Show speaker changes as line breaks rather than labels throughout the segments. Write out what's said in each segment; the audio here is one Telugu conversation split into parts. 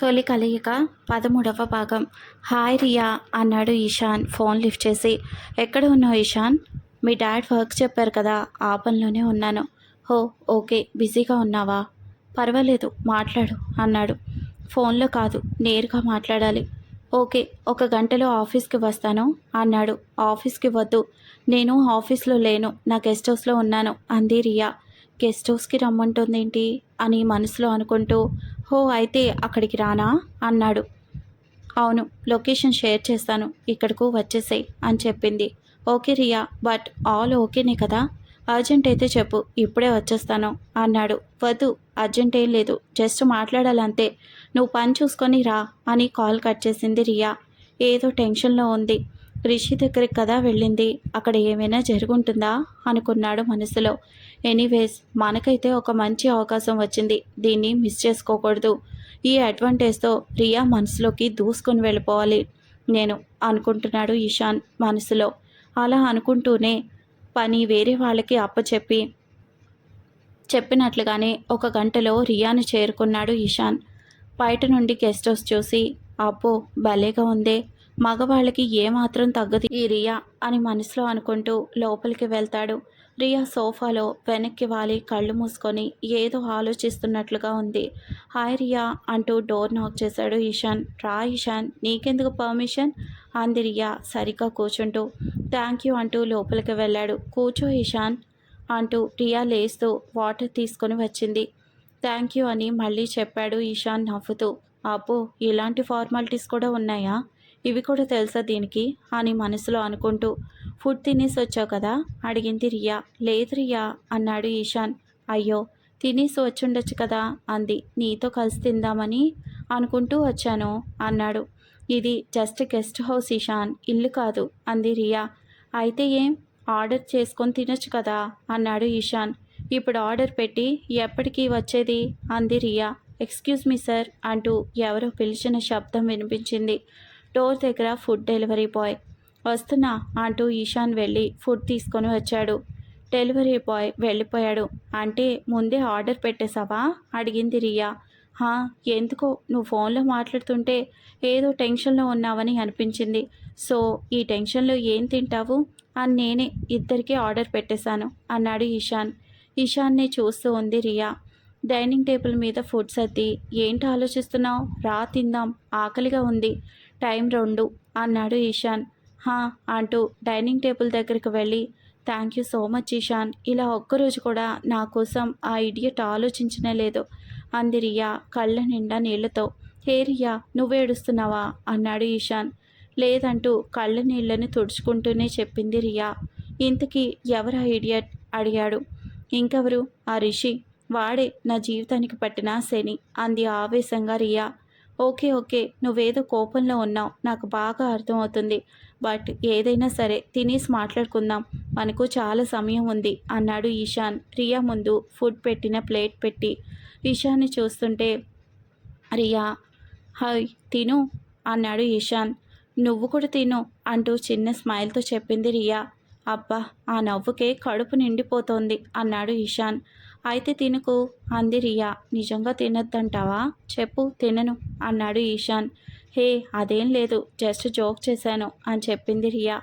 తొలి కలయిక పదమూడవ భాగం. హాయ్ రియా అన్నాడు ఈశాన్ ఫోన్ లిఫ్ట్ చేసి. ఎక్కడ ఉన్నావు ఈశాన్? మీ డాడ్ వర్క్ చెప్పారు కదా ఆ పనిలోనే ఉన్నాను. హో ఓకే బిజీగా ఉన్నావా? పర్వాలేదు మాట్లాడు అన్నాడు. ఫోన్లో కాదు నేరుగా మాట్లాడాలి. ఓకే ఒక గంటలో ఆఫీస్కి వస్తాను అన్నాడు. ఆఫీస్కి వద్దు నేను ఆఫీస్లో లేను నా గెస్ట్ హౌస్లో ఉన్నాను అంది రియా. గెస్ట్ హౌస్కి రమ్మంటుందేంటి? అని మనసులో అనుకుంటూ హో అయితే అక్కడికి రానా? అన్నాడు. అవును లొకేషన్ షేర్ చేస్తాను. ఇక్కడకు వచ్చేసాయి అని చెప్పింది. ఓకే రియా బట్ ఆల్ ఓకేనే కదా? అర్జెంట్ అయితే చెప్పు ఇప్పుడే వచ్చేస్తాను అన్నాడు. వద్దు అర్జెంట్ ఏం లేదు జస్ట్ మాట్లాడాలంతే. నువ్వు పని చూసుకొని రా అని కాల్ కట్ చేసింది రియా. ఏదో టెన్షన్లో ఉంది. రిషి దగ్గరికి కదా వెళ్ళింది. అక్కడ ఏమైనా జరుగుంటుందా? అనుకున్నాడు మనసులో. ఎనీవేస్ మనకైతే ఒక మంచి అవకాశం వచ్చింది. దీన్ని మిస్ చేసుకోకూడదు. ఈ అడ్వాంటేజ్తో రియా మనసులోకి దూసుకొని వెళ్ళిపోవాలి. నేను అనుకుంటున్నాడు ఇషాన్ మనసులో. అలా అనుకుంటూనే పని వేరే వాళ్ళకి అప్పచెప్పి చెప్పినట్లుగానే ఒక గంటలో రియాను చేరుకున్నాడు ఇషాన్. బయట నుండి గెస్ట్ హౌస్ చూసి అబ్బో భలేగా ఉందే. మగవాళ్ళకి ఏమాత్రం తగ్గదు ఈ రియా అని మనసులో అనుకుంటూ లోపలికి వెళ్తాడు. రియా సోఫాలో వెనక్కి వాలి కళ్ళు మూసుకొని ఏదో ఆలోచిస్తున్నట్లుగా ఉంది. హాయ్ రియా అంటూ డోర్ నాక్ చేశాడు ఇషాన్ రా ఇషాన్ నీకెందుకు పర్మిషన్? అంది రియా సరిగ్గా కూర్చుంటూ థ్యాంక్ యూ అంటూ లోపలికి వెళ్ళాడు. కూర్చో ఇషాన్ అంటూ రియా లేస్తూ వాటర్ తీసుకొని వచ్చింది. థ్యాంక్ యూ అని మళ్ళీ చెప్పాడు ఇషాన్ నవ్వుతూ. అబ్బో ఇలాంటి ఫార్మాలిటీస్ కూడా ఉన్నాయా? ఇవి కూడా తెలుసా దీనికి? అని మనసులో అనుకుంటూ ఫుడ్ తినేసి వచ్చావు కదా? అడిగింది రియా. లేదు రియా అన్నాడు ఈశాన్. అయ్యో తినేసి వచ్చుండొచ్చు కదా అంది. నీతో కలిసి తిందామని అనుకుంటూ వచ్చాను అన్నాడు. ఇది జస్ట్ గెస్ట్ హౌస్ ఈశాన్ ఇల్లు కాదు అంది రియా. అయితే ఏం? ఆర్డర్ చేసుకొని తినొచ్చు కదా అన్నాడు ఈశాన్. ఇప్పుడు ఆర్డర్ పెట్టి ఎప్పటికీ వచ్చేది? అంది రియా. ఎక్స్క్యూజ్ మీ సార్ అంటూ ఎవరో పిలిచిన శబ్దం వినిపించింది. డోర్ దగ్గర ఫుడ్ డెలివరీ బాయ్. వస్తున్నా అంటూ ఈశాన్ వెళ్ళి ఫుడ్ తీసుకొని వచ్చాడు. డెలివరీ బాయ్ వెళ్ళిపోయాడు. అంటే ముందే ఆర్డర్ పెట్టేశావా? అడిగింది రియా. హా ఎందుకో నువ్వు ఫోన్లో మాట్లాడుతుంటే ఏదో టెన్షన్లో ఉన్నావని అనిపించింది. సో ఈ టెన్షన్లో ఏం తింటావు? అని నేనే ఇద్దరికీ ఆర్డర్ పెట్టేశాను అన్నాడు ఈశాన్. ఈశాన్ని చూస్తూ ఉంది రియా. డైనింగ్ టేబుల్ మీద ఫుడ్ సర్ది ఏంటి ఆలోచిస్తున్నావు? రా తిందాం ఆకలిగా ఉంది. టైం రెండు అన్నాడు ఈశాన్. హా అంటూ డైనింగ్ టేబుల్ దగ్గరికి వెళ్ళి thank you so much Ishan. ఇలా ఒక్కరోజు కూడా నా కోసం ఆ ఇడియట్ ఆలోచించనే లేదు. అంది రియా కళ్ళ నిండా నీళ్ళతో హే రియా నువ్వేడుస్తున్నావా అన్నాడు ఈశాన్. లేదంటూ కళ్ళ నీళ్ళను తుడుచుకుంటూనే చెప్పింది రియా. ఇంతకీ ఎవరు ఆ ఇడియట్? అడిగాడు. ఇంకెవరు? ఆ రిషి. వాడే నా జీవితానికి పట్టిన శని అంది ఆవేశంగా రియా. Okay okay. నువ్వేదో కోపంలో ఉన్నావు. నాకు బాగా అర్థమవుతుంది. బట్ ఏదైనా సరే తినేసి మాట్లాడుకుందాం. మనకు చాలా సమయం ఉంది అన్నాడు ఈశాన్. రియా ముందు ఫుడ్ పెట్టిన ప్లేట్ పెట్టి. ఈశాన్ని చూస్తుంటే రియా హాయ్ తిను అన్నాడు ఈశాన్. నువ్వు కూడా తిను అంటూ చిన్న స్మైల్తో చెప్పింది రియా. అబ్బా ఆ నవ్వుకే కడుపు నిండిపోతోంది అన్నాడు ఈశాన్. అయితే తినుకు. అంది రియా. నిజంగా తినొద్దంటావా? చెప్పు తినను అన్నాడు ఈశాన్. హే అదేం లేదు. జస్ట్ జోక్ చేశాను అని చెప్పింది రియా.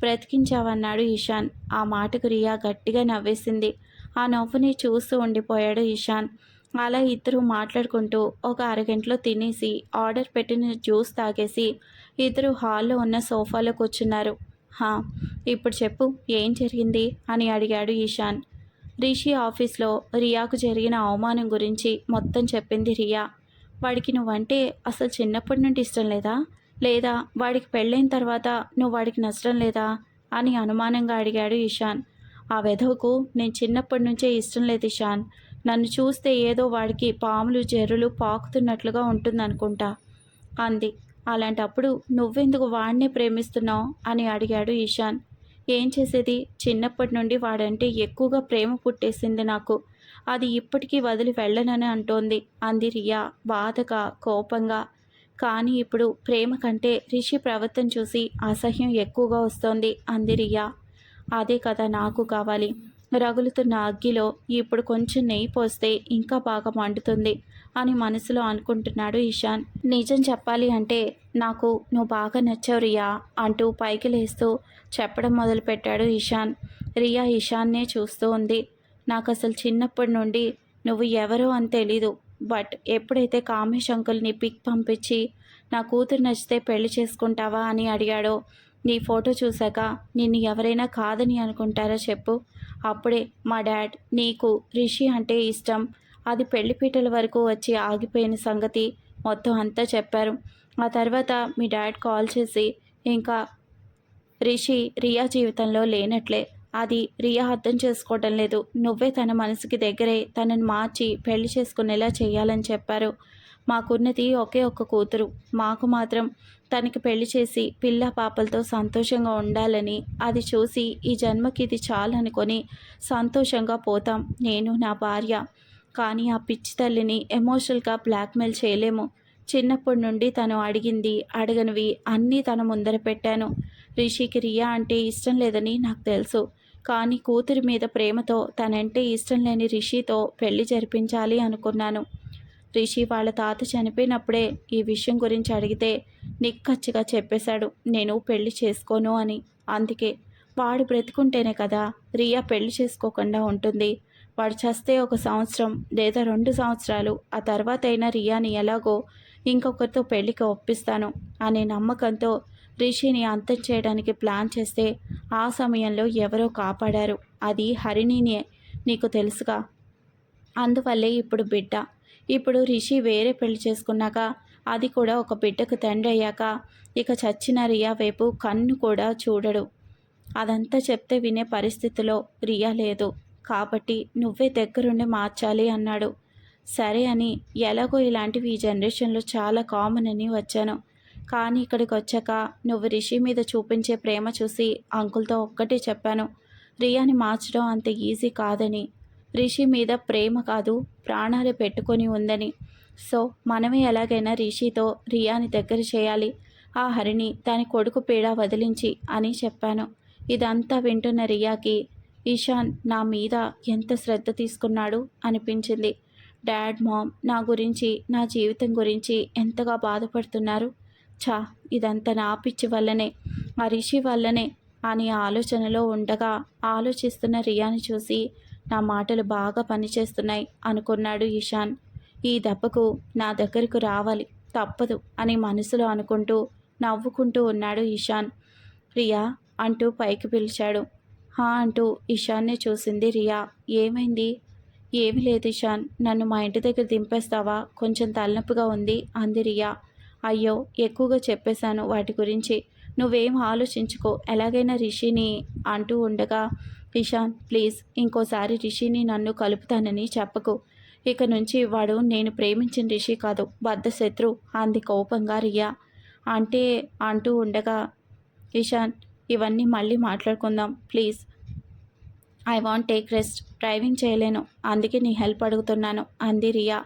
బ్రతికించావన్నాడు ఈశాన్. ఆ మాటకు రియా గట్టిగా నవ్వేసింది. ఆ నవ్వుని చూస్తూ ఉండిపోయాడు ఈశాన్. అలా ఇద్దరు మాట్లాడుకుంటూ ఒక అరగంటలో తినేసి ఆర్డర్ పెట్టిన జ్యూస్ తాగేసి ఇద్దరు హాల్లో ఉన్న సోఫాలో కూర్చున్నారు. హా ఇప్పుడు చెప్పు ఏం జరిగింది? అని అడిగాడు ఈశాన్. రిషి ఆఫీస్లో రియాకు జరిగిన అవమానం గురించి మొత్తం చెప్పింది రియా. వాడికి నువ్వంటే అసలు చిన్నప్పటి నుండి ఇష్టం లేదా? లేదా వాడికి పెళ్ళైన తర్వాత నువ్వు వాడికి నచ్చడం లేదా? అని అనుమానంగా అడిగాడు ఇషాన్. ఆ వెధవకు నేను చిన్నప్పటి నుంచే ఇష్టం లేదు ఇషాన్. నన్ను చూస్తే ఏదో వాడికి పాములు జెర్రులు పాకుతున్నట్లుగా ఉంటుందనుకుంటా అంది. అలాంటప్పుడు నువ్వెందుకు వాడినే ప్రేమిస్తున్నావు? అని అడిగాడు ఈశాన్ ఏం చేసేది? చిన్నప్పటి నుండి వాడంటే ఎక్కువగా ప్రేమ పుట్టేసింది నాకు. అది ఇప్పటికీ వదిలి వెళ్ళనని అంటోంది. అంది రియా బాధగా కోపంగా. కానీ ఇప్పుడు ప్రేమ కంటే రిషి ప్రవర్తన చూసి అసహ్యం ఎక్కువగా వస్తోంది. అంది రియా. అదే కదా నాకు కావాలి. రగులుతున్న అగ్గిలో ఇప్పుడు కొంచెం నెయ్యి పోస్తే ఇంకా బాగా మండుతుంది. అని మనసులో అనుకుంటున్నాడు ఇషాన్ నిజం చెప్పాలి అంటే నాకు నువ్వు బాగా నచ్చావు రియా అంటూ పైకి లేస్తూ చెప్పడం మొదలుపెట్టాడు ఇషాన్ రియా ఇషాన్నే చూస్తూ ఉంది. నాకు అసలు చిన్నప్పటి నుండి నువ్వు ఎవరో అని తెలీదు. బట్ ఎప్పుడైతే కామేష్ అంకుల్ని పిక్ పంపించి నా కూతురు నచ్చితే పెళ్ళి చేసుకుంటావా అని అడిగాడో నీ ఫోటో చూశాక నిన్ను ఎవరైనా కాదని అనుకుంటారా చెప్పు. అప్పుడే మా డాడ్ నీకు రిషి అంటే ఇష్టం. అది పెళ్ళిపీటల వరకు వచ్చి ఆగిపోయిన సంగతి మొత్తం అంతా చెప్పారు. ఆ తర్వాత మీ డాడ్ కాల్ చేసి ఇంకా రిషి రియా జీవితంలో లేనట్లే. అది రియా అర్థం చేసుకోవటం లేదు. నువ్వే తన మనసుకి దగ్గరే తనని మార్చి పెళ్ళి చేసుకునేలా చేయాలని చెప్పారు. మాకున్నది ఒకే ఒక్క కూతురు. మాకు మాత్రం తనకి పెళ్ళి చేసి పిల్ల పాపలతో సంతోషంగా ఉండాలని అది చూసి ఈ జన్మకి ఇది చాలనుకొని సంతోషంగా పోతాం. నేను నా భార్య కానీ ఆ పిచ్చి తల్లిని ఎమోషనల్గా బ్లాక్మెయిల్ చేయలేము. చిన్నప్పటి నుండి తను అడిగింది అడగనివి అన్నీ తన ముందర పెట్టాను. రిషికి రియా అంటే ఇష్టం లేదని నాకు తెలుసు. కానీ కూతురి మీద ప్రేమతో తనంటే ఇష్టం లేని రిషితో పెళ్ళి జరిపించాలి అనుకున్నాను. రిషి వాళ్ళ తాత చనిపోయినప్పుడే ఈ విషయం గురించి అడిగితే నిక్కచ్చిగా చెప్పేశాడు నేను పెళ్ళి చేసుకోను అని. అందుకే వాడు బ్రతుకుంటేనే కదా రియా పెళ్ళి చేసుకోకుండా ఉంటుంది. వాడు చస్తే ఒక సంవత్సరం లేదా రెండు సంవత్సరాలు ఆ తర్వాత అయినా రియాని ఎలాగో ఇంకొకరితో పెళ్ళికి ఒప్పిస్తాను అనే నమ్మకంతో రిషిని అంతం చేయడానికి ప్లాన్ చేస్తే ఆ సమయంలో ఎవరో కాపాడారు. అది హరిణినే నీకు తెలుసుగా. అందువల్లే ఇప్పుడు బిడ్డ. ఇప్పుడు రిషి వేరే పెళ్ళి చేసుకున్నాక అది కూడా ఒక బిడ్డకు తండ్రి అయ్యాక ఇక చచ్చిన రియా వైపు కన్ను కూడా చూడడు. అదంతా చెప్తే వినే పరిస్థితిలో రియా లేదు. కాబట్టి నువ్వే దగ్గరుండి మార్చాలి అన్నాడు. సరే అని ఎలాగో ఇలాంటివి ఈ జనరేషన్లో చాలా కామన్ అని వచ్చాను. కానీ ఇక్కడికి వచ్చాక నువ్వు రిషి మీద చూపించే ప్రేమ చూసి అంకుల్తో ఒక్కటే చెప్పాను. రియాని మార్చడం అంత ఈజీ కాదని. రిషి మీద ప్రేమ కాదు ప్రాణాలు పెట్టుకొని ఉందని. సో మనమే ఎలాగైనా రిషితో రియాని దగ్గర చేయాలి. ఆ హరిని దాని కొడుకు పీడ వదిలించి అని చెప్పాను. ఇదంతా వింటున్న రియాకి ఈశాన్ నా మీద ఎంత శ్రద్ధ తీసుకున్నాడు అనిపించింది. డాడ్ మామ్ నా గురించి నా జీవితం గురించి ఎంతగా బాధపడుతున్నారు? ఛా ఇదంతా నా పిచ్చి వల్లనే ఆ రిషి వల్లనే అని ఆలోచనలో ఉండగా ఆలోచిస్తున్న రియాని చూసి నా మాటలు బాగా పనిచేస్తున్నాయి అనుకున్నాడు ఇషాన్ ఈ దెబ్బకు నా దగ్గరకు రావాలి తప్పదు అని మనసులో అనుకుంటూ నవ్వుకుంటూ ఉన్నాడు ఇషాన్ రియా అంటూ పైకి పిలిచాడు. హా అంటూ ఇషాన్నే చూసింది రియా. ఏమైంది? ఏమి లేదు ఇషాన్. నన్ను మా ఇంటి దగ్గర దింపేస్తావా? కొంచెం తలనొప్పిగా ఉంది అంది రియా. అయ్యో ఎక్కువగా చెప్పేశాను వాటి గురించి. నువ్వేం ఆలోచించుకో. ఎలాగైనా రిషిని అంటూ ఉండగా ఇషాన్ ప్లీజ్ ఇంకోసారి రిషిని నన్ను కలుపుతానని చెప్పకు. ఇక నుంచి వాడు నేను ప్రేమించిన రిషి కాదు బద్ద శత్రు అంది కోపంగా రియా. అంటే అంటూ ఉండగా ఇషాన్ ఇవన్నీ మళ్ళీ మాట్లాడుకుందాం. Please. I want take rest. Driving చేయలేను. అందుకే నీ హెల్ప్ అడుగుతున్నాను. అంది రియా.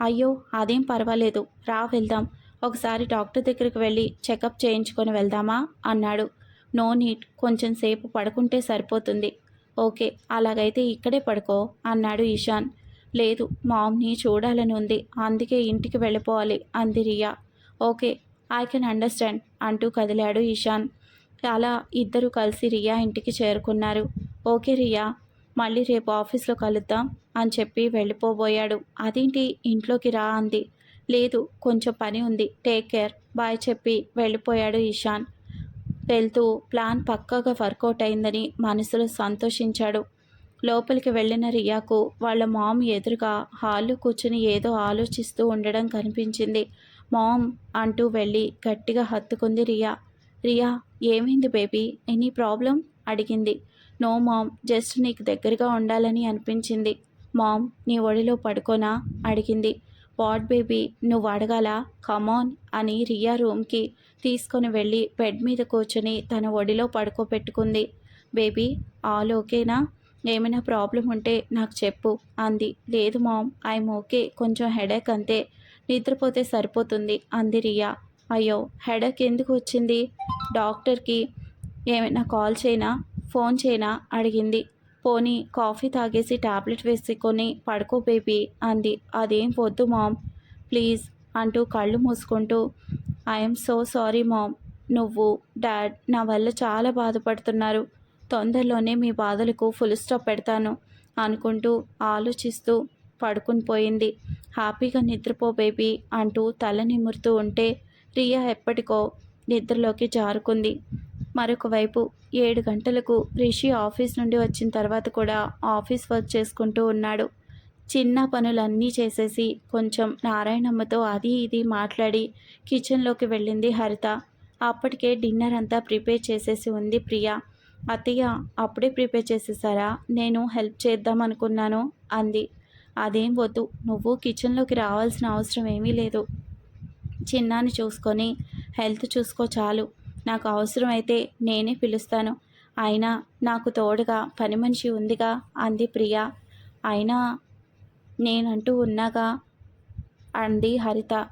అయ్యో అదేం పర్వాలేదు. రా వెళ్దాం. ఒకసారి డాక్టర్ దగ్గరికి వెళ్ళి చెకప్ చేయించుకొని వెళ్దామా? అన్నాడు. నో నీట్ కొంచెం సేపు పడుకుంటే సరిపోతుంది. ఓకే అలాగైతే ఇక్కడే పడుకో అన్నాడు ఇషాన్ లేదు మామ్ని చూడాలని ఉంది. అందుకే ఇంటికి వెళ్ళిపోవాలి అంది Riya. Okay I can understand అంటూ కదిలాడు ఇషాన్ అలా ఇద్దరు కలిసి రియా ఇంటికి చేరుకున్నారు. ఓకే రియా మళ్ళీ రేపు ఆఫీస్లో కలుద్దాం అని చెప్పి వెళ్ళిపోబోయాడు. అదేంటి ఇంట్లోకి రా అంది. లేదు కొంచెం పని ఉంది టేక్ కేర్ బాయ్ చెప్పి వెళ్ళిపోయాడు ఇషాన్. వెళ్తూ ప్లాన్ పక్కగా వర్కౌట్ అయిందని మనసులో సంతోషించాడు. లోపలికి వెళ్ళిన రియాకు వాళ్ళ మామ్ ఎదురుగా హాల్లో కూర్చుని ఏదో ఆలోచిస్తూ ఉండడం కనిపించింది. మామ్ అంటూ వెళ్ళి గట్టిగా హత్తుకుంది రియా. రియా ఏమైంది బేబీ? Any problem? అడిగింది. నో మామ్ జస్ట్ నీకు దగ్గరగా ఉండాలని అనిపించింది. మామ్ నీ ఒడిలో పడుకోనా? అడిగింది. వాట్ బేబీ నువ్వు అడగాల? కమాన్ అని రియా రూమ్కి తీసుకొని వెళ్ళి బెడ్ మీద కూర్చొని తన ఒడిలో పడుకోబెట్టుకుంది. బేబీ ఆల్ ఓకేనా? ఏమైనా ప్రాబ్లం ఉంటే నాకు చెప్పు అంది. లేదు మామ్ ఐఎమ్ ఓకే కొంచెం హెడేక్ అంతే. నిద్రపోతే సరిపోతుంది అంది రియా. అయ్యో హెడక్ ఎందుకు వచ్చింది? డాక్టర్కి ఏమైనా కాల్ చేయనా? ఫోన్ చేయనా? అడిగింది. పోనీ కాఫీ తాగేసి టాబ్లెట్ వేసుకొని పడుకో బేబీ అంది. అదేం వద్దు మామ్ ప్లీజ్ అంటూ కళ్ళు మూసుకుంటూ ఐఎమ్ సో సారీ మామ్ నువ్వు డాడ్ నా వల్ల చాలా బాధపడుతున్నారు. తొందరలోనే మీ బాధలకు ఫుల్ స్టాప్ పెడతాను అనుకుంటూ ఆలోచిస్తూ పడుకుని పోయింది. హ్యాపీగా నిద్రపో బేబీ అంటూ తల నిమురుతూ ఉంటే రియా ఎప్పటికో నిద్రలోకి జారుకుంది. మరొక వైపు ఏడు గంటలకు రిషి ఆఫీస్ నుండి వచ్చిన తర్వాత కూడా ఆఫీస్ వర్క్ చేసుకుంటూ ఉన్నాడు. చిన్న పనులన్నీ చేసేసి కొంచెం నారాయణమ్మతో అది ఇది మాట్లాడి కిచెన్లోకి వెళ్ళింది హరిత. అప్పటికే డిన్నర్ అంతా ప్రిపేర్ చేసేసి ఉంది ప్రియా. అత్తయ్య అప్పుడే ప్రిపేర్ చేసేసారా? నేను హెల్ప్ చేద్దాం అనుకున్నాను అంది. అదేం వద్దు నువ్వు కిచెన్లోకి రావాల్సిన అవసరం ఏమీ లేదు. చిన్నాను చూసుకొని హెల్త్ చూసుకో చాలు. నాకు అవసరమైతే నేనే పిలుస్తాను. అయినా నాకు తోడుగా పని మనిషి ఉందిగా అంది ప్రియా. అయినా నేనంటూ ఉన్నాగా? అంది హరిత.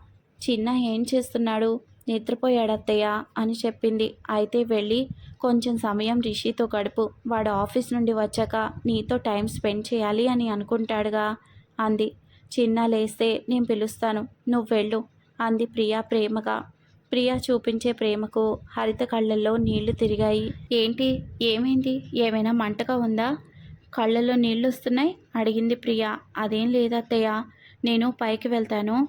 చిన్న ఏం చేస్తున్నాడు? నిద్రపోయాడత్తయ్య అని చెప్పింది. అయితే వెళ్ళి కొంచెం సమయం రిషితో గడుపు. వాడు ఆఫీస్ నుండి వచ్చాక నీతో టైం స్పెండ్ చేయాలి అని అనుకుంటాడుగా? అంది. చిన్న లేస్తే నేను పిలుస్తాను. నువ్వు వెళ్ళు. అంది ప్రియా ప్రేమగా. ప్రియా చూపించే ప్రేమకు హరిత కళ్ళల్లో నీళ్ళు తిరిగాయి. ఏంటి? ఏమైంది? ఏమైనా మంటగా ఉందా? కళ్ళల్లో నీళ్ళు వస్తున్నాయి అడిగింది ప్రియా. అదేం లేదత్తయ్య. నేను పైకి వెళ్తాను.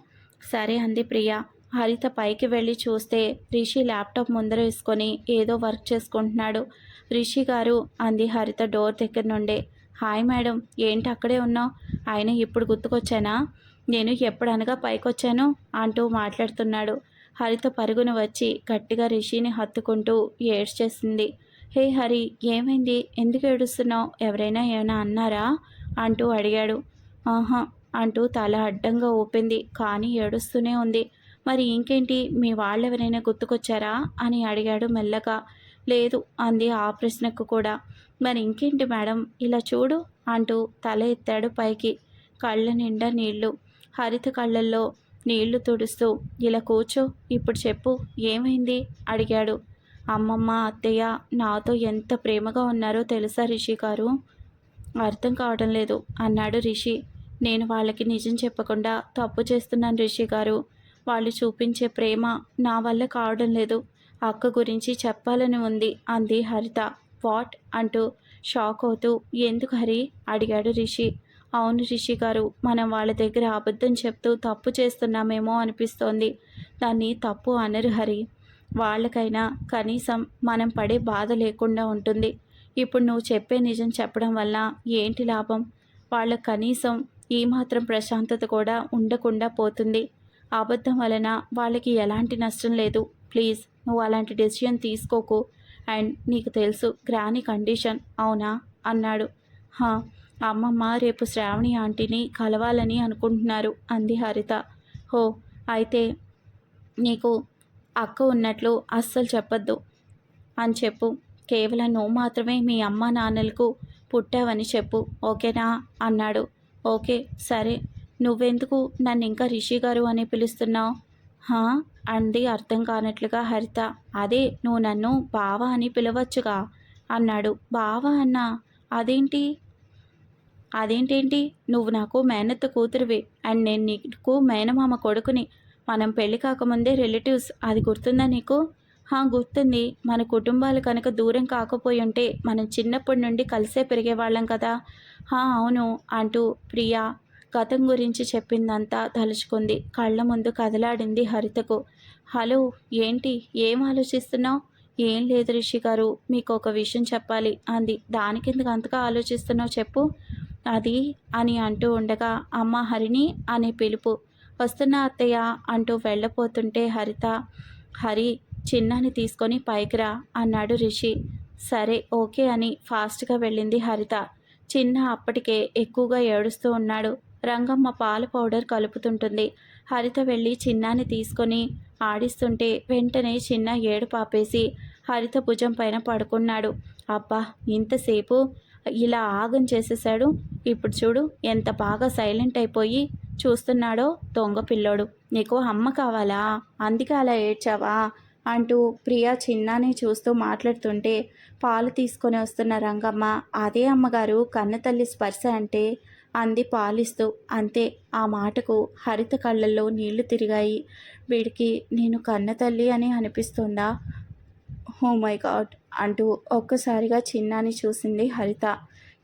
సరే అంది ప్రియా. హరిత పైకి వెళ్ళి చూస్తే రిషి ల్యాప్టాప్ ముందర వేసుకొని ఏదో వర్క్ చేసుకుంటున్నాడు. రిషి గారు అంది హరిత డోర్ దగ్గర నుండే. హాయ్ మేడం ఏంటి అక్కడే ఉన్నావు? ఆయన ఇప్పుడు గుర్తుకొచ్చానా? నేను ఎప్పుడనగా పైకొచ్చాను? అంటూ మాట్లాడుతున్నాడు. హరిత పరుగున వచ్చి గట్టిగా రిషిని హత్తుకుంటూ ఏడ్చేసింది. హే హరి ఏమైంది? ఎందుకు ఏడుస్తున్నావు? ఎవరైనా ఏమైనా అన్నారా? అంటూ అడిగాడు. ఆహా అంటూ తల అడ్డంగా ఊపింది. కానీ ఏడుస్తూనే ఉంది. మరి ఇంకేంటి? మీ వాళ్ళెవరైనా గుర్తుకొచ్చారా? అని అడిగాడు మెల్లగా. లేదు అంది ఆ ప్రశ్నకు కూడా. మరి ఇంకేంటి మేడం? ఇలా చూడు అంటూ తల ఎత్తాడు పైకి. కళ్ళ నిండా నీళ్ళు. హరిత కళ్ళల్లో నీళ్ళు తుడుస్తూ ఇలా కూర్చో ఇప్పుడు చెప్పు ఏమైంది? అడిగాడు. అమ్మమ్మ అత్తయ్య నాతో ఎంత ప్రేమగా ఉన్నారో తెలుసా రిషి గారు? అర్థం కావడం లేదు అన్నాడు రిషి. నేను వాళ్ళకి నిజం చెప్పకుండా తప్పు చేస్తున్నాను రిషి గారు. వాళ్ళు చూపించే ప్రేమ నా వల్ల కావడం లేదు. అక్క గురించి చెప్పాలని ఉంది అంది హరిత. వాట్? అంటూ షాక్ అవుతూ ఎందుకు హరి? అడిగాడు రిషి. అవును రిషి గారు మనం వాళ్ళ దగ్గర అబద్ధం చెప్తూ తప్పు చేస్తున్నామేమో అనిపిస్తోంది. దాన్ని తప్పు అనరు హరి. వాళ్ళకైనా కనీసం మనం పడే బాధ లేకుండా ఉంటుంది. ఇప్పుడు నువ్వు చెప్పే నిజం చెప్పడం వల్ల ఏంటి లాభం? వాళ్ళ కనీసం ఈ మాత్రం ప్రశాంతత కూడా ఉండకుండా పోతుంది. అబద్ధం వలన వాళ్ళకి ఎలాంటి నష్టం లేదు. ప్లీజ్ నువ్వు అలాంటి డెసిషన్ తీసుకోకు. అండ్ నీకు తెలుసు గ్రాని కండిషన్ అవునా? అన్నాడు. హా అమ్మమ్మ రేపు శ్రావణి ఆంటీని కలవాలని అనుకుంటున్నారు అంది హరిత. హో అయితే నీకు అక్క ఉన్నట్లు అస్సలు చెప్పొద్దు అని చెప్పు. కేవలం నువ్వు మాత్రమే మీ అమ్మ నాన్నలకు పుట్టావని చెప్పు ఓకేనా? అన్నాడు. ఓకే సరే. నువ్వెందుకు నన్ను ఇంకా రిషి గారు అని పిలుస్తున్నావు? హా? అంది అర్థం కానట్లుగా హరిత. అదే నువ్వు నన్ను బావ అని పిలవచ్చుగా? అన్నాడు. బావ అన్నా అదేంటి? అదేంటేంటి? నువ్వు నాకు మేనత్త కూతురువి. అండ్ నేను నీకు మేనమామ కొడుకుని. మనం పెళ్ళి కాకముందే రిలేటివ్స్. అది గుర్తుందా నీకు? హా గుర్తుంది. మన కుటుంబాలు కనుక దూరం కాకపోయి ఉంటే మనం చిన్నప్పటి నుండి కలిసే పెరిగేవాళ్ళం కదా. హా అవును అంటూ ప్రియా గతం గురించి చెప్పిందంతా తలుచుకుంది. కళ్ళ ముందు కదలాడింది హరితకు. హలో ఏంటి? ఏం ఆలోచిస్తున్నావు? ఏం లేదు రిషి గారు మీకు ఒక విషయం చెప్పాలి. అంది. దానికెందుకు అంతగా ఆలోచిస్తున్నావు చెప్పు. అది అని అంటూ ఉండగా అమ్మ హరిని అనే పిలుపు. వస్తున్న అత్తయ్య అంటూ వెళ్ళపోతుంటే హరిత హరి చిన్నాని తీసుకొని పైకిరా అన్నాడు రిషి. సరే ఓకే అని ఫాస్ట్గా వెళ్ళింది హరిత. చిన్న అప్పటికే ఎక్కువగా ఏడుస్తూ ఉన్నాడు. రంగమ్మ పాల పౌడర్ కలుపుతుంటుంది. హరిత వెళ్ళి చిన్నాని తీసుకొని ఆడిస్తుంటే వెంటనే చిన్న ఏడు పాపేసి హరిత భుజం పైన పడుకున్నాడు. అబ్బా ఇంతసేపు ఇలా ఆగం చేసేసాడు ఇప్పుడు చూడు ఎంత బాగా సైలెంట్ అయిపోయి చూస్తున్నాడో దొంగ పిల్లోడు. నీకు అమ్మ కావాలా? అందుకే అలా ఏడ్చావా? అంటూ ప్రియా చిన్నాని చూస్తూ మాట్లాడుతుంటే పాలు తీసుకొని వస్తున్న రంగమ్మ అదే అమ్మగారు కన్నతల్లి స్పర్శ అంటే? అంది పాలిస్తూ. అంతే ఆ మాటకు హరిత కళ్ళల్లో నీళ్ళు తిరిగాయి. వీడికి నేను కన్న తల్లి అని అనిపిస్తుందా? హో మై గాడ్ అంటూ ఒక్కసారిగా చిన్నాని చూసింది హరిత.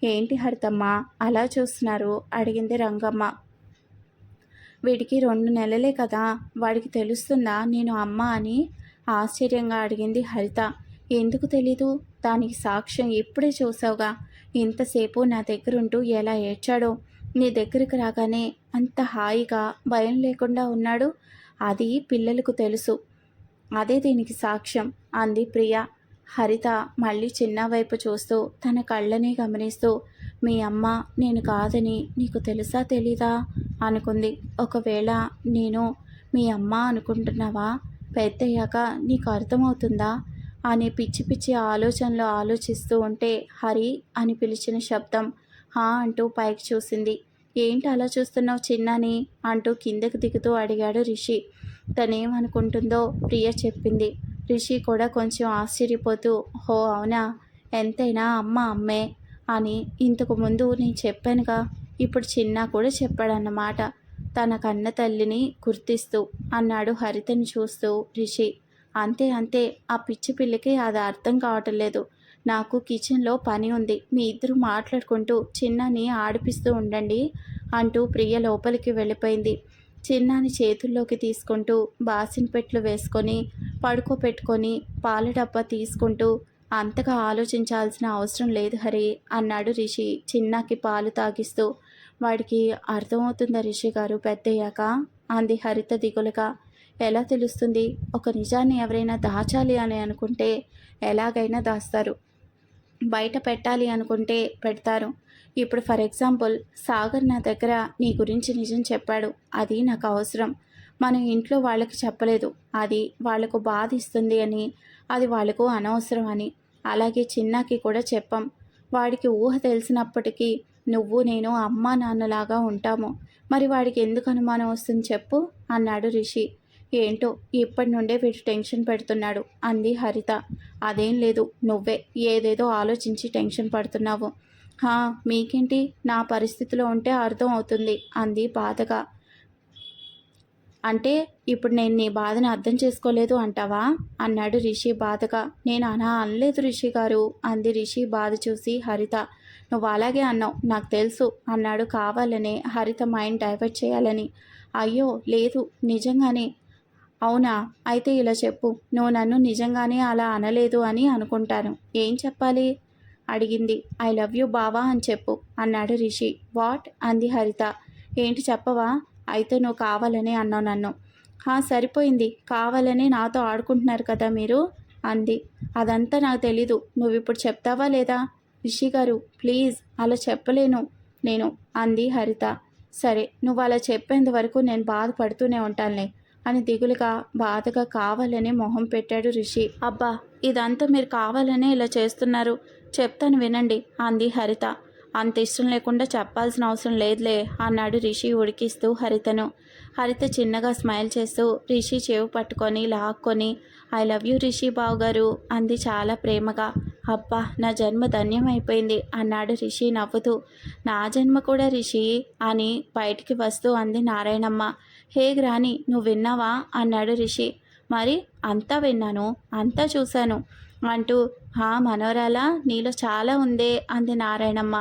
ఏంటి హరితమ్మ అలా చూస్తున్నారు? అడిగింది రంగమ్మ. వీడికి రెండు నెలలే కదా వాడికి తెలుస్తుందా నేను అమ్మ అని? ఆశ్చర్యంగా అడిగింది హరిత. ఎందుకు తెలీదు దానికి సాక్ష్యం ఇప్పుడే చూసావుగా. ఇంతసేపు నా దగ్గరుంటూ ఎలా ఏడ్చాడో? నీ దగ్గరికి రాగానే అంత హాయిగా భయం లేకుండా ఉన్నాడు? అది పిల్లలకు తెలుసు. అదే దీనికి సాక్ష్యం అంది ప్రియ. హరిత మళ్ళీ చిన్న వైపు చూస్తూ తన కళ్ళని గమనిస్తూ మీ అమ్మ నేను కాదని నీకు తెలుసా తెలీదా? అనుకుంది. ఒకవేళ నేను మీ అమ్మ అనుకుంటున్నావా? పెద్దయ్యాక నీకు అర్థమవుతుందా? అనే పిచ్చి పిచ్చి ఆలోచనలు ఆలోచిస్తూ ఉంటే హరి అని పిలిచిన శబ్దం హా అంటూ పైకి చూసింది. ఏంటి అలా చూస్తున్నావు చిన్నని? అంటూ కిందకు దిగుతూ అడిగాడు రిషి. తనేమనుకుంటుందో ప్రియ చెప్పింది. రిషి కూడా కొంచెం ఆశ్చర్యపోతూ హో అవునా? ఎంతైనా అమ్మ అమ్మే అని ఇంతకు ముందు నేను చెప్పానుగా ఇప్పుడు చిన్న కూడా చెప్పాడన్నమాట. తన కన్న తల్లిని గుర్తిస్తూ అన్నాడు హరితని చూస్తూ రిషి. అంతే అంతే ఆ పిచ్చి పిల్లకి అది అర్థం కావటం లేదు నాకు కిచెన్లో పని ఉంది. మీ ఇద్దరు మాట్లాడుకుంటూ చిన్నని ఆడిపిస్తూ ఉండండి అంటూ ప్రియ లోపలికి వెళ్ళిపోయింది. చిన్నాని చేతుల్లోకి తీసుకుంటూ బాసిన్ పెట్లు వేసుకొని పడుకోపెట్టుకొని పాల డబ్బా తీసుకుంటూ అంతగా ఆలోచించాల్సిన అవసరం లేదు హరి అన్నాడు రిషి చిన్నాకి పాలు తాగిస్తూ. వాడికి అర్థమవుతుందా రిషి గారు పెద్దయ్యాక? అంది హరిత దిగులుగా. ఎలా తెలుస్తుంది? ఒక నిజాన్ని ఎవరైనా దాచాలి అని అనుకుంటే ఎలాగైనా దాస్తారు. బయట పెట్టాలి అనుకుంటే పెడతారు. ఇప్పుడు ఫర్ ఎగ్జాంపుల్ సాగర్ నా దగ్గర నీ గురించి నిజం చెప్పాడు. అది నాకు అవసరం. మనం ఇంట్లో వాళ్ళకి చెప్పలేదు. అది వాళ్ళకు బాధ ఇస్తుంది అని అది వాళ్ళకు అనవసరం అని. అలాగే చిన్నాకి కూడా చెప్పాం. వాడికి ఊహ తెలిసినప్పటికీ నువ్వు నేను అమ్మా నాన్నలాగా ఉంటాము. మరి వాడికి ఎందుకు అనుమానం వస్తుంది చెప్పు అన్నాడు రిషి. ఏంటో ఇప్పటి నుండే వీడు టెన్షన్ పెడుతున్నాడు అంది హరిత. అదేం లేదు నువ్వే. ఏదేదో ఆలోచించి టెన్షన్ పడుతున్నావు. హా మీకేంటి? నా పరిస్థితిలో ఉంటే అర్థం అవుతుంది అంది బాధగా. అంటే ఇప్పుడు నేను నీ బాధను అర్థం చేసుకోలేదు అంటావా? అన్నాడు రిషి బాధగా. నేను అనా అనలేదు రిషి గారు అంది రిషి బాధ చూసి హరిత. నువ్వు అలాగే అన్నావు నాకు తెలుసు అన్నాడు కావాలనే హరిత మైండ్ డైవర్ట్ చేయాలని. అయ్యో లేదు నిజంగానే. అవునా? అయితే ఇలా చెప్పు నువ్వు నన్ను నిజంగానే అలా అనలేదు అని అనుకుంటాను. ఏం చెప్పాలి? అడిగింది. ఐ లవ్ యూ బావా అని చెప్పు అన్నాడు రిషి. వాట్? అంది హరిత. ఏంటి చెప్పవా? అయితే నువ్వు కావాలని అన్నావు నన్ను. హా సరిపోయింది. కావాలని నాతో ఆడుకుంటున్నారు కదా మీరు? అంది. అదంతా నాకు తెలీదు. నువ్వు ఇప్పుడు చెప్తావా లేదా? రిషి గారు ప్లీజ్ అలా చెప్పలేను నేను అంది హరిత. సరే నువ్వు అలా చెప్పేంత వరకు నేను బాధపడుతూనే ఉంటానులే అని దిగులుగా బాధగా కావాలని మొహం పెట్టాడు రిషి. అబ్బా ఇదంతా మీరు కావాలనే ఇలా చేస్తున్నారు. చెప్తాను వినండి అంది హరిత. అంత ఇష్టం లేకుండా చెప్పాల్సిన అవసరం లేదులే అన్నాడు రిషి ఉడికిస్తూ హరితను. హరిత చిన్నగా స్మైల్ చేస్తూ రిషి చెవి పట్టుకొని లాక్కొని ఐ లవ్ యూ రిషి బావు గారు అంది చాలా ప్రేమగా. అబ్బా నా జన్మ ధన్యమైపోయింది అన్నాడు రిషి నవ్వుతూ. నా జన్మ కూడా రిషి అని బయటికి వస్తూ అంది నారాయణమ్మ. హే గ్రాని నువ్వు విన్నావా? అన్నాడు రిషి. మరి అంతా విన్నాను అంతా చూశాను. అంటూ హా మనోరాల నీలో చాలా ఉందే అంది నారాయణమ్మ.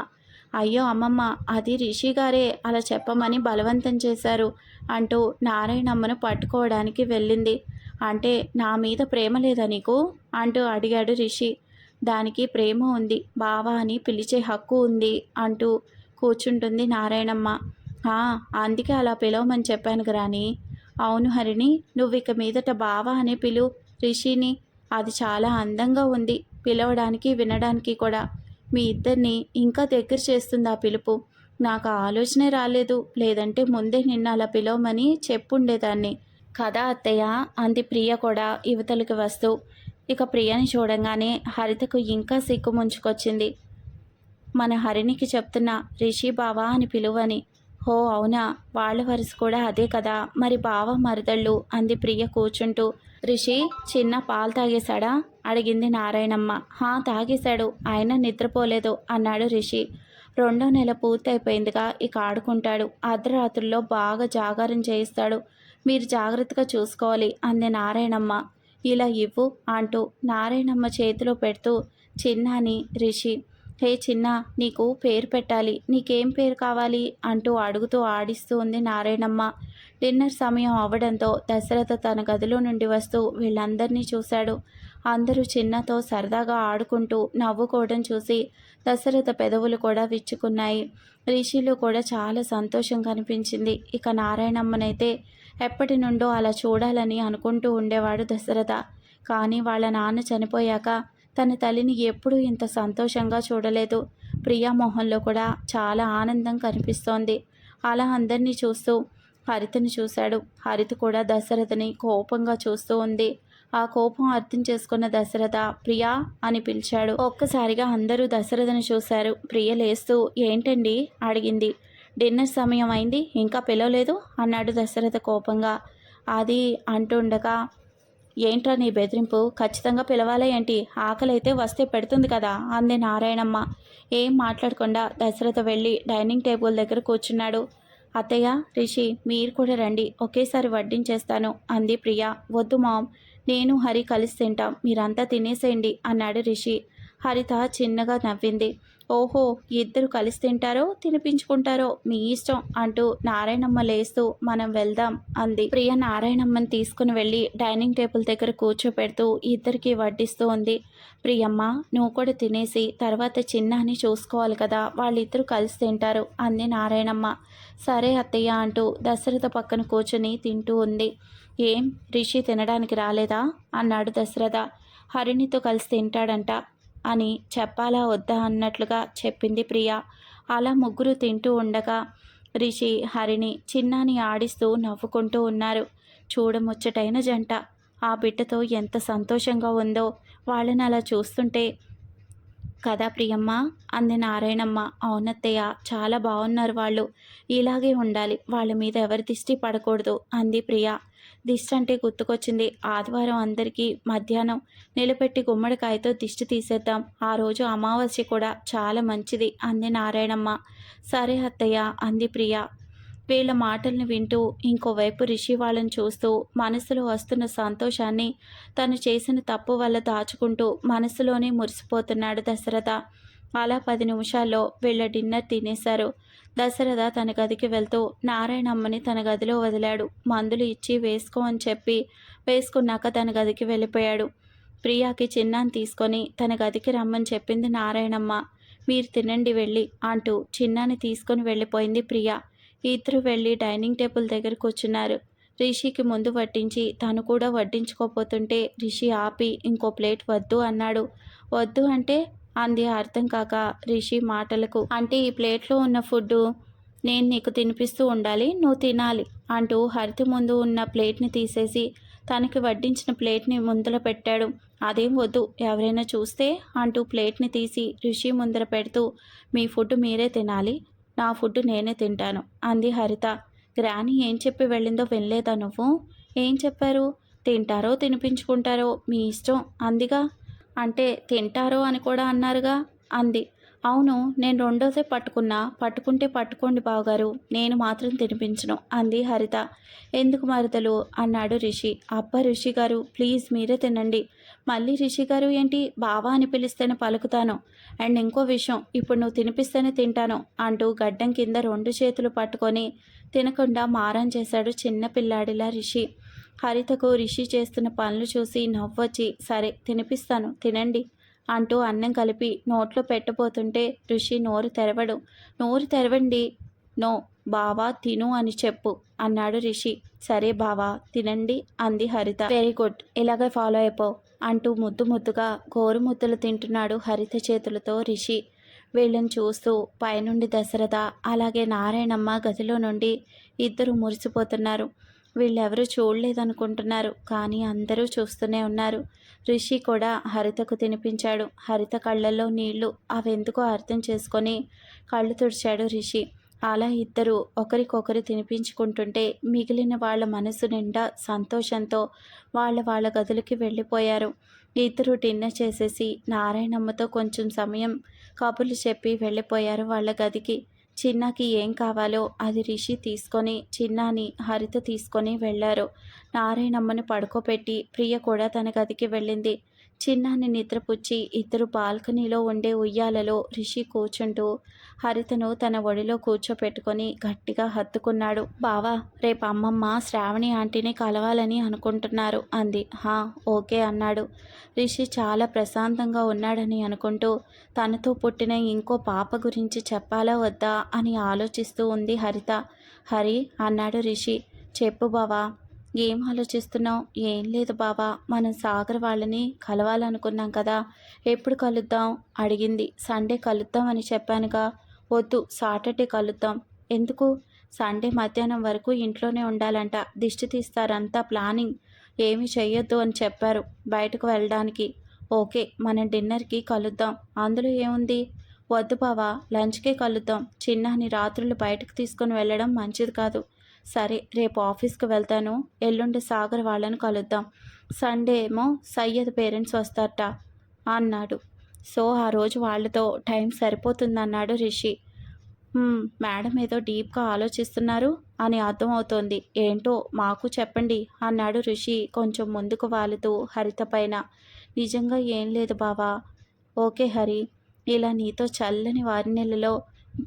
అయ్యో అమ్మమ్మ అది రిషి గారే అలా చెప్పమని బలవంతం చేశారు అంటూ నారాయణమ్మను పట్టుకోవడానికి వెళ్ళింది. అంటే నా మీద ప్రేమ లేదా నీకు? అంటూ అడిగాడు రిషి. దానికి ప్రేమ ఉంది బావా అని పిలిచే హక్కు ఉంది అంటూ కూర్చుంటుంది నారాయణమ్మ. అందుకే అలా పిలవమని చెప్పాను గ్రాని అవును హరిణి నువ్వు ఇక మీదట బావా అనే పిలు రిషిని అది చాలా అందంగా ఉంది. పిలవడానికి వినడానికి కూడా. మీ ఇద్దరిని ఇంకా దగ్గర చేస్తుంది ఆ పిలుపు. నాకు ఆ ఆలోచనే రాలేదు. లేదంటే ముందే నిన్న అలా పిలవమని చెప్పుండేదాన్ని కదా అత్తయ్య? అంది ప్రియ కూడా యువతలకు వస్తూ. ఇక ప్రియని చూడంగానే హరితకు ఇంకా సిగ్గు ముంచుకొచ్చింది. మన హరినికి చెప్తున్న రిషి బావా అని పిలువని. హో అవునా? వాళ్ళ వరుస కూడా అదే కదా. మరి బావ మరదళ్ళు? అంది ప్రియ కూర్చుంటూ. రిషి చిన్న పాలు తాగేశాడా? అడిగింది నారాయణమ్మ. హా తాగేశాడు. ఆయన నిద్రపోలేదు అన్నాడు రిషి. రెండో నెల పూర్తయిపోయిందిగా ఇక ఆడుకుంటాడు. అర్ధరాత్రుల్లో బాగా జాగారం చేయిస్తాడు. మీరు జాగ్రత్తగా చూసుకోవాలి అంది నారాయణమ్మ. ఇలా ఇవ్వు అంటూ నారాయణమ్మ చేతిలో పెడుతూ చిన్నాని రిషి హే చిన్న నీకు పేరు పెట్టాలి. నీకేం పేరు కావాలి? అంటూ అడుగుతూ ఆడిస్తూ ఉంది నారాయణమ్మ. డిన్నర్ సమయం అవ్వడంతో దశరథ తన గదిలో నుండి వస్తూ వీళ్ళందరినీ చూశాడు. అందరూ చిన్నతో సరదాగా ఆడుకుంటూ నవ్వుకోవడం చూసి దశరథ పెదవులు కూడా విచ్చుకున్నాయి. రిషిలో కూడా చాలా సంతోషం కనిపించింది. ఇక నారాయణమ్మనైతే ఎప్పటి నుండో అలా చూడాలని అనుకుంటూ ఉండేవాడు దశరథ. కానీ వాళ్ళ నాన్న చనిపోయాక తన తల్లిని ఎప్పుడూ ఇంత సంతోషంగా చూడలేదు. ప్రియా మొహంలో కూడా చాలా ఆనందం కనిపిస్తోంది. అలా అందరినీ చూస్తూ హరితని చూశాడు. హరిత కూడా దశరథని కోపంగా చూస్తూ ఉంది. ఆ కోపం అర్థం చేసుకున్న దశరథ ప్రియా అని పిలిచాడు. ఒక్కసారిగా అందరూ దశరథని చూశారు. ప్రియ లేస్తూ ఏంటండి? అడిగింది. డిన్నర్ సమయం అయింది ఇంకా పిలవలేదు? అన్నాడు దశరథ కోపంగా. అది అంటుండగా ఏంట్రా నీ బెదిరింపు? ఖచ్చితంగా పిలవాలా ఏంటి? ఆకలి అయితే వస్తే పెడుతుంది కదా అంది నారాయణమ్మ. ఏం మాట్లాడకుండా దశరథ వెళ్ళి డైనింగ్ టేబుల్ దగ్గర కూర్చున్నాడు. అత్తయ్య రిషి మీరు కూడా రండి ఒకేసారి వడ్డించేస్తాను అంది ప్రియ. వద్దు మామ్ నేను హరి కలిసి తింటాం మీరంతా తినేసేయండి అన్నాడు రిషి. హరిత చిన్నగా నవ్వింది. ఓహో ఇద్దరు కలిసి తింటారో తినిపించుకుంటారో మీ ఇష్టం అంటూ నారాయణమ్మ లేస్తూ మనం వెళ్దాం అంది. ప్రియ నారాయణమ్మని తీసుకుని వెళ్ళి డైనింగ్ టేబుల్ దగ్గర కూర్చోపెడుతూ ఇద్దరికి వడ్డిస్తూ ఉంది. ప్రియమ్మ నువ్వు కూడా తినేసి తర్వాత చిన్నాని చూసుకోవాలి కదా వాళ్ళిద్దరూ కలిసి తింటారు అంది నారాయణమ్మ. సరే అత్తయ్య అంటూ దశరథ పక్కన కూర్చొని తింటూ ఉంది. ఏం రిషి తినడానికి రాలేదా? అన్నాడు దశరథ. హరిణితో కలిసి తింటాడంట. అని చెప్పాలా వద్దా అన్నట్లుగా చెప్పింది ప్రియ. అలా ముగ్గురు తింటూ ఉండగా రిషి హరిని చిన్నాని ఆడిస్తూ నవ్వుకుంటూ ఉన్నారు. చూడముచ్చటైన జంట ఆ బిడ్డతో ఎంత సంతోషంగా ఉందో వాళ్ళని అలా చూస్తుంటే. కదా ప్రియమ్మ? అంది నారాయణమ్మ. అవునత్తయ్య చాలా బాగున్నారు వాళ్ళు. ఇలాగే ఉండాలి. వాళ్ళ మీద ఎవరి దిష్టి పడకూడదు అంది ప్రియ. దిష్టి అంటే గుర్తుకొచ్చింది. ఆదివారం అందరికీ మధ్యాహ్నం నిలబెట్టి గుమ్మడికాయతో దిష్టి తీసేద్దాం. ఆ రోజు అమావాస్య కూడా చాలా మంచిది. అంది నారాయణమ్మ. సరే అత్తయ్య అంది ప్రియ. వీళ్ళ మాటల్ని వింటూ ఇంకోవైపు రిషి వాళ్ళని చూస్తూ మనసులో వస్తున్న సంతోషాన్ని తను చేసిన తప్పు వల్ల దాచుకుంటూ మనసులోనే మురిసిపోతున్నాడు దశరథ. అలా పది నిమిషాల్లో వీళ్ళ డిన్నర్ తినేశారు. దశరథ తన గదికి వెళ్తూ నారాయణమ్మని తన గదిలో వదిలాడు. మందులు ఇచ్చి వేసుకో అని చెప్పి వేసుకున్నాక తన గదికి వెళ్ళిపోయాడు. ప్రియాకి చిన్నాన్ని తీసుకొని తన గదికి రమ్మని చెప్పింది నారాయణమ్మ. మీరు తినండి వెళ్ళి అంటూ చిన్నాన్ని తీసుకొని వెళ్ళిపోయింది ప్రియా. ఇద్దరు వెళ్ళి డైనింగ్ టేబుల్ దగ్గర కూర్చున్నారు. రిషికి ముందు వడ్డించి తను కూడా వడ్డించుకోపోతుంటే రిషి ఆపి ఇంకో ప్లేట్ వద్దు అన్నాడు. వద్దు అంటే అంది అర్థం కాక రిషి మాటలకు అంటే ఈ ప్లేట్లో ఉన్న ఫుడ్డు నేను నీకు తినిపిస్తూ ఉండాలి నువ్వు తినాలి అంటూ హరిత ముందు ఉన్న ప్లేట్ని తీసేసి తనకి వడ్డించిన ప్లేట్ని ముందర పెట్టాడు. అదేం వద్దు ఎవరైనా చూస్తే అంటూ ప్లేట్ని తీసి రిషి ముందర పెడుతూ మీ ఫుడ్ మీరే తినాలి నా ఫుడ్ నేనే తింటాను అంది హరిత. గ్రాని ఏం చెప్పి వెళ్ళిందో వినలేదా నువ్వు? ఏం చెప్పారు? తింటారో తినిపించుకుంటారో మీ ఇష్టం అందిగా అంటే తింటారో అని కూడా అన్నారుగా అంది. అవును నేను రెండోసే పట్టుకున్నా. పట్టుకుంటే పట్టుకోండి బావగారు నేను మాత్రం తినిపించను అంది హరిత. ఎందుకు మరదలు? అన్నాడు రిషి. అబ్బా రిషి గారు ప్లీజ్ మీరే తినండి. మళ్ళీ రిషి గారు ఏంటి? బావా అని పిలిస్తేనే పలుకుతాను. అండ్ ఇంకో విషయం ఇప్పుడు నువ్వు తినిపిస్తేనే తింటాను అంటూ గడ్డం కింద రెండు చేతులు పట్టుకొని తినకుండా మారం చేశాడు చిన్న పిల్లాడిలా రిషి. హరితకు రిషి చేస్తున్న పనులు చూసి నవ్వొచ్చి సరే తినిపిస్తాను తినండి అంటూ అన్నం కలిపి నోట్లో పెట్టబోతుంటే ఋషి నోరు తెరవడు. నోరు తెరవండి నో బావా తిను అని చెప్పు అన్నాడు రిషి సరే బావా తినండి అంది హరిత. వెరీ గుడ్ ఇలాగే ఫాలో అయిపో అంటూ ముద్దు ముద్దుగా గోరుముద్దలు తింటున్నాడు హరిత చేతులతో రిషి వీళ్ళని చూస్తూ పైనుండి దశరథ అలాగే నారాయణమ్మ గదిలో నుండి ఇద్దరు మురిసిపోతున్నారు. వీళ్ళెవరూ చూడలేదనుకుంటున్నారు. కానీ అందరూ చూస్తూనే ఉన్నారు. రిషి కూడా హరితకు తినిపించాడు. హరిత కళ్ళల్లో నీళ్ళు అవెందుకో అర్థం చేసుకొని కళ్ళు తుడిచాడు రిషి. అలా ఇద్దరు ఒకరికొకరు తినిపించుకుంటుంటే మిగిలిన వాళ్ళ మనసు నిండా సంతోషంతో వాళ్ళ వాళ్ళ గదులకి వెళ్ళిపోయారు. ఇద్దరు డిన్నర్ చేసేసి నారాయణమ్మతో కొంచెం సమయం కబుర్లు చెప్పి వెళ్ళిపోయారు వాళ్ళ గదికి. చిన్నకి ఏం కావాలో అది రిషి తీసుకొని చిన్నాని హరిత తీసుకొని వెళ్ళారు. నారాయణమ్మని పడుకోబెట్టి ప్రియ కూడా తన గదికి వెళ్ళింది. చిన్నాన్ని నిద్రపుచ్చి ఇద్దరు బాల్కనీలో ఉండే ఉయ్యాలలో రిషి కూర్చుంటూ హరితను తన ఒడిలో కూర్చోపెట్టుకొని గట్టిగా హత్తుకున్నాడు. బావా రేపు అమ్మమ్మ శ్రావణి ఆంటీని కలవాలని అనుకుంటున్నారు అంది. హా ఓకే అన్నాడు. రిషి చాలా ప్రశాంతంగా ఉన్నాడని అనుకుంటూ తనతో పుట్టిన ఇంకో పాప గురించి చెప్పాలా వద్దా అని ఆలోచిస్తూ ఉంది హరిత. హరి అన్నాడు రిషి. చెప్పు బావా ఏం ఆలోచిస్తున్నావు? ఏం లేదు బావా. మనం సాగర్ వాళ్ళని కలవాలనుకున్నాం కదా. ఎప్పుడు కలుద్దాం? అడిగింది. సండే కలుద్దాం అని చెప్పానుగా. వద్దు సాటర్డే కలుద్దాం. ఎందుకు? సండే మధ్యాహ్నం వరకు ఇంట్లోనే ఉండాలంట. దిష్టి తీస్తారంతా ప్లానింగ్. ఏమి చేయొద్దు అని చెప్పారు బయటకు వెళ్ళడానికి. ఓకే మనం డిన్నర్కి కలుద్దాం. అందులో ఏముంది? వద్దు బావా లంచ్కే కలుద్దాం. చిన్నాని రాత్రులు బయటకు తీసుకొని వెళ్ళడం మంచిది కాదు. సరే రేపు ఆఫీస్కి వెళ్తాను. ఎల్లుండి సాగర్ వాళ్ళని కలుద్దాం. సండే ఏమో సయ్యద్ పేరెంట్స్ వస్తారట అన్నాడు. సో ఆ రోజు వాళ్ళతో టైం సరిపోతుందన్నాడు రిషి. మేడం ఏదో డీప్గా ఆలోచిస్తున్నారు అని అర్థమవుతోంది. ఏంటో మాకు చెప్పండి అన్నాడు రిషి కొంచెం ముందుకు వాలుతూ హరిత పైన. నిజంగా ఏం లేదు బావా. ఓకే హరి. ఇలా నీతో చల్లని వారి నెలలో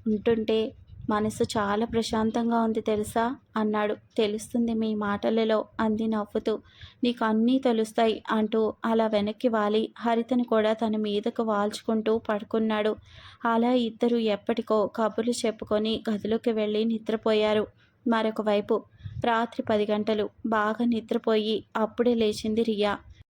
ఉంటుంటే మనసు చాలా ప్రశాంతంగా ఉంది తెలుసా? అన్నాడు. తెలుస్తుంది మీ మాటలలో అంది నవ్వుతూ. నీకు అన్నీ తెలుస్తాయి అంటూ అలా వెనక్కి వాలి. హరితను కూడా తన మీదకు వాల్చుకుంటూ పడుకున్నాడు. అలా ఇద్దరు ఎప్పటికో కబుర్లు చెప్పుకొని గదిలోకి వెళ్ళి నిద్రపోయారు. మరొక వైపు రాత్రి పది గంటలు. బాగా నిద్రపోయి అప్పుడే లేచింది రియా.